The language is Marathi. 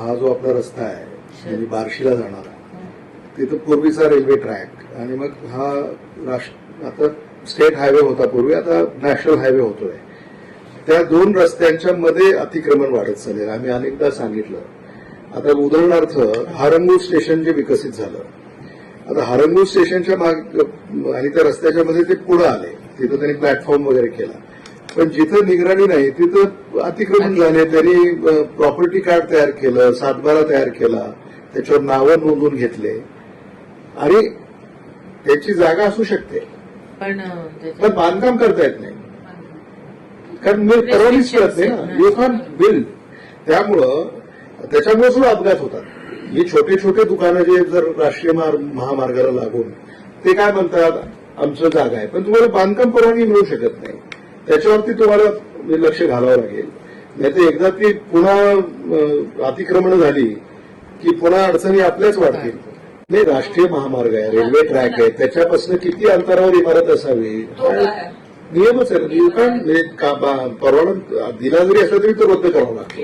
हा जो आपला रस्ता आहे म्हणजे बार्शीला जाणारा तिथं पूर्वीचा रेल्वे ट्रॅक आणि मग हा राष्ट्र आता स्टेट हायवे होता पूर्वी आता नॅशनल हायवे होतोय. त्या दोन रस्त्यांच्या मध्ये अतिक्रमण वाढत चालेल आम्ही अनेकदा सांगितलं. आता उदाहरणार्थ हारंगूळ स्टेशन जे विकसित झालं. आता हारंगूळ स्टेशनच्या माग आणि त्या रस्त्याच्या मध्ये ते पुढे आले. तिथं त्यांनी प्लॅटफॉर्म वगैरे केला. पण जिथं निगराणी नाही तिथं अतिक्रमण झाले त्यांनी प्रॉपर्टी कार्ड तयार केलं सातबारा तयार केला त्याच्यावर नावं नोंदवून घेतले. आणि त्याची जागा असू शकते. पण बांधकाम करता येत नाही. कारण मी परवानीच करत नाही ना. यू कॅन बिल्ड त्यामुळं त्याच्यामुळे सुद्धा अपघात होतात. ही छोटे छोटे दुकानं जे जर राष्ट्रीय मार- महामार्गाला लागून ते काय म्हणतात? आमचं जागा आहे. पण तुम्हाला बांधकाम परवानगी मिळू शकत नाही. त्याच्यावरती तुम्हाला लक्ष घालावं लागेल. नाही तर एकदा ती पुन्हा अतिक्रमण झाली की पुन्हा अडचणी आपल्याच वाढतील. नाही राष्ट्रीय महामार्ग आहे रेल्वे ट्रॅक आहे त्याच्यापासून किती अंतरावर इमारत असावी? नियमच आहे. यू कॅन परवाना दिला जरी असला तरी तो रद्द करावा लागतो.